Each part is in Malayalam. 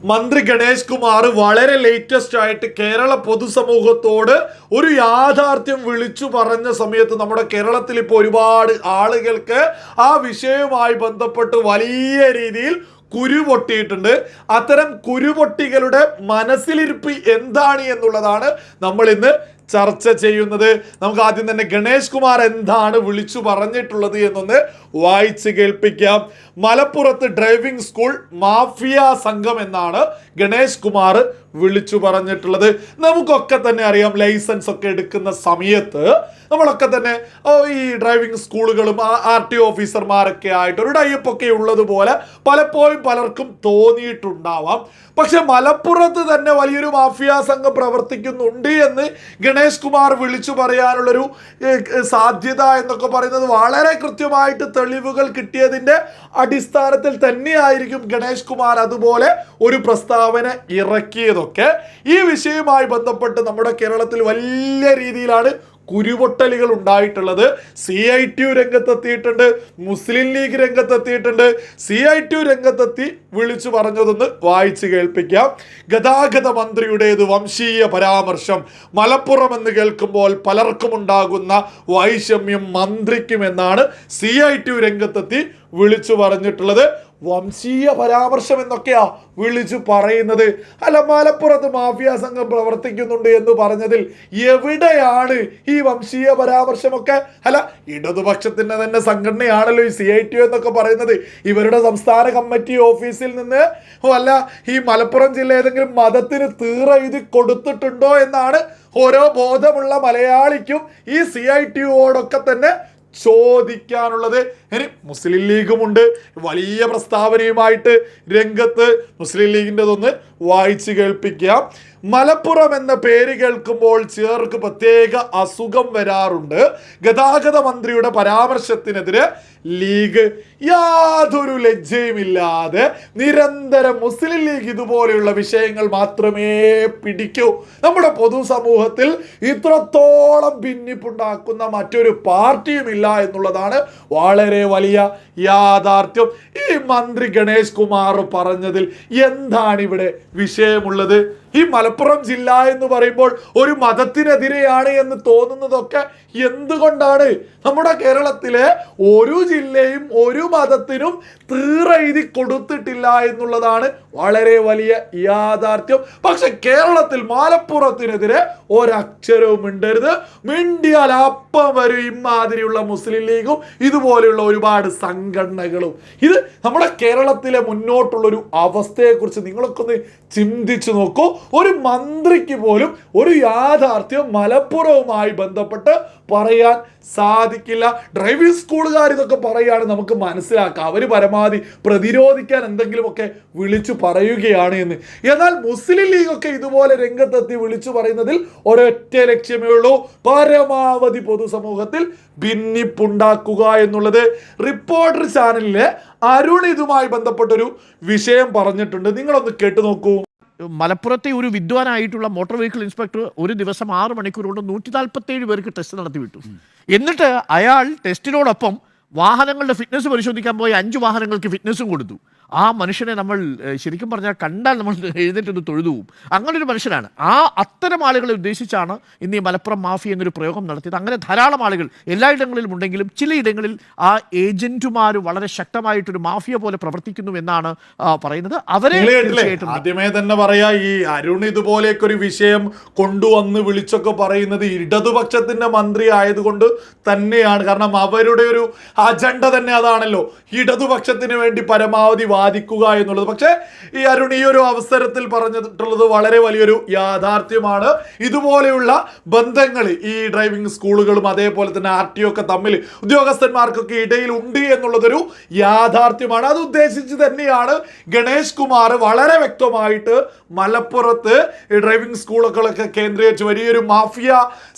മന്ത്രി ഗണേഷ് കുമാർ വളരെ ലേറ്റസ്റ്റ് ആയിട്ട് കേരള പൊതുസമൂഹത്തോട് ഒരു യാഥാർത്ഥ്യം വിളിച്ചു പറഞ്ഞ സമയത്ത് നമ്മുടെ കേരളത്തിൽ ഇപ്പോൾ ഒരുപാട് ആളുകൾക്ക് ആ വിഷയവുമായി ബന്ധപ്പെട്ട് വലിയ രീതിയിൽ കുരുപൊട്ടിയിട്ടുണ്ട്. അത്തരം കുരുപൊട്ടികളുടെ മനസ്സിലിരിപ്പ് എന്താണ് എന്നുള്ളതാണ് നമ്മൾ ഇന്ന് ചർച്ച ചെയ്യുന്നത് നമുക്ക് ആദ്യം തന്നെ ഗണേഷ് കുമാർ എന്താണ് വിളിച്ചു പറഞ്ഞിട്ടുള്ളത് എന്നൊന്ന് വായിച്ച് കേൾപ്പിക്കാം. മലപ്പുറത്ത് ഡ്രൈവിംഗ് സ്കൂൾ മാഫിയ സംഘം എന്നാണ് ഗണേഷ് കുമാർ വിളിച്ചു പറഞ്ഞിട്ടുള്ളത്. നമുക്കൊക്കെ തന്നെ അറിയാം ലൈസൻസ് ഒക്കെ എടുക്കുന്ന സമയത്ത് നമ്മളൊക്കെ തന്നെ ഈ ഡ്രൈവിംഗ് സ്കൂളുകളും ആർ ടി ഓഫീസർമാരൊക്കെ ആയിട്ട് ഒരു ടൈപ്പൊക്കെ ഉള്ളതുപോലെ പലപ്പോഴും പലർക്കും തോന്നിയിട്ടുണ്ടാവാം. പക്ഷെ മലപ്പുറത്ത് തന്നെ വലിയൊരു മാഫിയ സംഘം പ്രവർത്തിക്കുന്നുണ്ട് എന്ന് ഗണേഷ് കുമാർ വിളിച്ചു പറയാനുള്ളൊരു സാധ്യത എന്നൊക്കെ പറയുന്നത് വളരെ കൃത്യമായിട്ട് തെളിവുകൾ കിട്ടിയതിന്റെ അടിസ്ഥാനത്തിൽ തന്നെയായിരിക്കും ഗണേഷ് കുമാർ അതുപോലെ ഒരു പ്രസ്താവന ഇറക്കിയതൊക്കെ. ഈ വിഷയവുമായി ബന്ധപ്പെട്ട് നമ്മുടെ കേരളത്തിൽ വലിയ രീതിയിലാണ് കുരുപൊട്ടലുകൾ ഉണ്ടായിട്ടുള്ളത് സി ഐ ടി യു രംഗത്തെത്തിയിട്ടുണ്ട് മുസ്ലിം ലീഗ് രംഗത്തെത്തിയിട്ടുണ്ട്. സി ഐ ടി യു രംഗത്തെത്തി വിളിച്ചു പറഞ്ഞതൊന്ന് വായിച്ച് കേൾപ്പിക്കാം. ഗതാഗത മന്ത്രിയുടേത് വംശീയ പരാമർശം. മലപ്പുറം എന്ന് കേൾക്കുമ്പോൾ പലർക്കും ഉണ്ടാകുന്ന വൈഷമ്യം മന്ത്രിക്കുമെന്നാണ് സി ഐ ടി യു രംഗത്തെത്തി വിളിച്ചു പറഞ്ഞിട്ടുള്ളത്. വംശീയ പരാമർശം എന്നൊക്കെയാ വിളിച്ചു പറയുന്നത്. അല്ല മലപ്പുറത്ത് മാഫിയ സംഘം പ്രവർത്തിക്കുന്നുണ്ട് എന്ന് പറഞ്ഞതിൽ എവിടെയാണ് ഈ വംശീയ പരാമർശമൊക്കെ? അല്ല ഇടതുപക്ഷത്തിന്റെ തന്നെ സംഘടനയാണല്ലോ ഈ സി ഐ ടി എന്നൊക്കെ പറയുന്നത്. ഇവരുടെ സംസ്ഥാന കമ്മിറ്റി ഓഫീസിൽ നിന്ന് അല്ല ഈ മലപ്പുറം ജില്ല ഏതെങ്കിലും മതത്തിന് തീറ എഴുതി കൊടുത്തിട്ടുണ്ടോ എന്നാണ് ഓരോ ബോധമുള്ള മലയാളിക്കും ഈ സി ഐ ടിയോടൊക്കെ തന്നെ ചോദിക്കാനുള്ളത്. മുസ്ലിം ലീഗുമുണ്ട്. വലിയ പ്രസ്താവനയുമായിട്ട് രംഗത്ത് മുസ്ലിം ലീഗിന്റെതൊന്ന് വായിച്ചു കേൾപ്പിക്കാം മലപ്പുറം എന്ന പേര് കേൾക്കുമ്പോൾ ചിലർക്ക് പ്രത്യേക അസുഖം വരാറുണ്ട്. ഗതാഗത മന്ത്രിയുടെ പരാമർശത്തിനെതിരെ ലീഗ് യാതൊരു ലജ്ജയുമില്ലാതെ നിരന്തരം മുസ്ലിം ലീഗ് ഇതുപോലെയുള്ള വിഷയങ്ങൾ മാത്രമേ പിടിക്കൂ. നമ്മുടെ പൊതുസമൂഹത്തിൽ ഇത്രത്തോളം ഭിന്നിപ്പുണ്ടാക്കുന്ന മറ്റൊരു പാർട്ടിയുമില്ല എന്നുള്ളതാണ് വളരെ വലിയ യാഥാർത്ഥ്യം. ഈ മന്ത്രി ഗണേഷ് കുമാർ പറഞ്ഞതിൽ എന്താണ് ഇവിടെ വിഷയമുള്ളത്? ഈ മലപ്പുറം ജില്ല എന്ന് പറയുമ്പോൾ ഒരു മതത്തിനെതിരെയാണ് എന്ന് തോന്നുന്നതൊക്കെ എന്തുകൊണ്ടാണ്? നമ്മുടെ കേരളത്തിലെ ഒരു ജില്ലയും ഒരു മതത്തിനും തീറെഴുതി കൊടുത്തിട്ടില്ല എന്നുള്ളതാണ് വളരെ വലിയ യാഥാർത്ഥ്യം. പക്ഷെ കേരളത്തിൽ മലപ്പുറത്തിനെതിരെ ഒരക്ഷരവും മിണ്ടരുത്. മിണ്ടിയാൽ അപ്പം വരും ഇമാതിരിയുള്ള മുസ്ലിം ലീഗും ഇതുപോലെയുള്ള ഒരുപാട് സംഘടനകളും. ഇത് നമ്മുടെ കേരളത്തിലെ മുന്നോട്ടുള്ളൊരു അവസ്ഥയെക്കുറിച്ച് നിങ്ങളൊക്കെ ഒന്ന് ചിന്തിച്ചു നോക്കൂ. ഒരു മന്ത്രിക്ക് പോലും ഒരു യാഥാർത്ഥ്യം മലപ്പുറവുമായി ബന്ധപ്പെട്ട് പറയാൻ സാധിക്കില്ല. ഡ്രൈവിംഗ് സ്കൂളുകാർ ഇതൊക്കെ പറയുകയാണ് നമുക്ക് മനസ്സിലാക്കാം. അവർ പരമാവധി പ്രതിരോധിക്കാൻ എന്തെങ്കിലുമൊക്കെ വിളിച്ചു പറയുകയാണ് എന്ന്. എന്നാൽ മുസ്ലിം ലീഗൊക്കെ ഇതുപോലെ രംഗത്തെത്തി വിളിച്ചു പറയുന്നതിൽ ഒരൊറ്റ ലക്ഷ്യമേ ഉള്ളൂ. പരമാവധി പൊതുസമൂഹത്തിൽ ഭിന്നിപ്പുണ്ടാക്കുക എന്നുള്ളത്. റിപ്പോർട്ടർ ചാനലിലെ അരുൺ ഇതുമായി ബന്ധപ്പെട്ടൊരു വിഷയം പറഞ്ഞിട്ടുണ്ട്. നിങ്ങളൊന്ന് കേട്ടു നോക്കൂ. മലപ്പുറത്തെ ഒരു വിദ്വാനായിട്ടുള്ള മോട്ടോർ വെഹിക്കിൾ ഇൻസ്പെക്ടർ ഒരു ദിവസം ആറ് മണിക്കൂർ കൊണ്ട് നൂറ്റി നാൽപ്പത്തേഴ് പേർക്ക് ടെസ്റ്റ് നടത്തി വിട്ടു. എന്നിട്ട് അയാൾ ടെസ്റ്റിനോടൊപ്പം വാഹനങ്ങളുടെ ഫിറ്റ്നസ് പരിശോധിക്കാൻ പോയി. അഞ്ച് വാഹനങ്ങൾക്ക് ഫിറ്റ്നസും കൊടുത്തു. ആ മനുഷ്യനെ നമ്മൾ ശരിക്കും പറഞ്ഞാൽ കണ്ടാൽ നമ്മൾ എഴുന്നേറ്റൊന്ന് തൊഴുതു പോവും അങ്ങനെ ഒരു മനുഷ്യനാണ്. ആ അത്തരം ആളുകളെ ഉദ്ദേശിച്ചാണ് ഇന്ന് ഈ മലപ്പുറം മാഫി എന്നൊരു പ്രയോഗം നടത്തിയത്. അങ്ങനെ ധാരാളം ആളുകൾ എല്ലായിടങ്ങളിലും ഉണ്ടെങ്കിലും ചിലയിടങ്ങളിൽ ആ ഏജന്റുമാർ വളരെ ശക്തമായിട്ടൊരു മാഫിയ പോലെ പ്രവർത്തിക്കുന്നു എന്നാണ് പറയുന്നത്. അവരെ? ആദ്യമേ തന്നെ പറയാ ഈ അരുൺ ഇതുപോലെയൊക്കെ ഒരു വിഷയം കൊണ്ടുവന്ന് വിളിച്ചൊക്കെ പറയുന്നത് ഇടതുപക്ഷത്തിന്റെ മന്ത്രി ആയതുകൊണ്ട് തന്നെയാണ്. കാരണം അവരുടെ ഒരു അജണ്ട തന്നെ അതാണല്ലോ. ഇടതുപക്ഷത്തിന് വേണ്ടി പരമാവധി വാദിക്കുക എന്നുള്ളത്. പക്ഷേ ഈ അരുൺ ഈ ഒരു അവസരത്തിൽ പറഞ്ഞിട്ടുള്ളത് വളരെ വലിയൊരു യാഥാർത്ഥ്യമാണ്. ഇതുപോലെയുള്ള ബന്ധങ്ങൾ ഈ ഡ്രൈവിംഗ് സ്കൂളുകളും അതേപോലെ തന്നെ ആർ ടി ഒക്കെ തമ്മിൽ ഉദ്യോഗസ്ഥന്മാർക്കൊക്കെ ഇടയിൽ ഉണ്ട് എന്നുള്ളതൊരു യാഥാർത്ഥ്യമാണ്. അത് ഉദ്ദേശിച്ച് തന്നെയാണ് ഗണേഷ് കുമാർ വളരെ വ്യക്തമായിട്ട് മലപ്പുറത്ത് ഡ്രൈവിംഗ് സ്കൂളുകളൊക്കെ കേന്ദ്രീകരിച്ച് വലിയൊരു മാഫിയ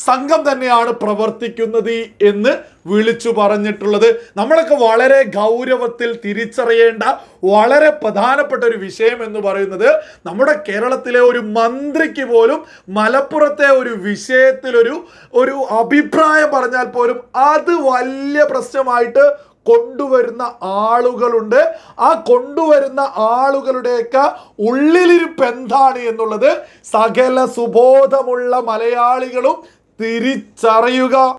സംഘം തന്നെയാണ് പ്രവർത്തിക്കുന്നത് എന്ന് വിളിച്ചു പറഞ്ഞിട്ടുള്ളത്. നമ്മളൊക്കെ വളരെ ഗൗരവത്തിൽ തിരിച്ചറിയേണ്ട വളരെ പ്രധാനപ്പെട്ട ഒരു വിഷയം എന്ന് പറയുന്നത് നമ്മുടെ കേരളത്തിലെ ഒരു മന്ത്രിക്ക് പോലും മലപ്പുറത്തെ ഒരു വിഷയത്തിലൊരു ഒരു അഭിപ്രായം പറഞ്ഞാൽ പോലും അത് വലിയ പ്രശ്നമായിട്ട് കൊണ്ടുവരുന്ന ആളുകളുണ്ട്. ആ കൊണ്ടുവരുന്ന ആളുകളുടെയൊക്കെ ഉള്ളിലിരിപ്പ് എന്താണ് എന്നുള്ളത് സകല സുബോധമുള്ള മലയാളികളും തിരിച്ചറിയുക.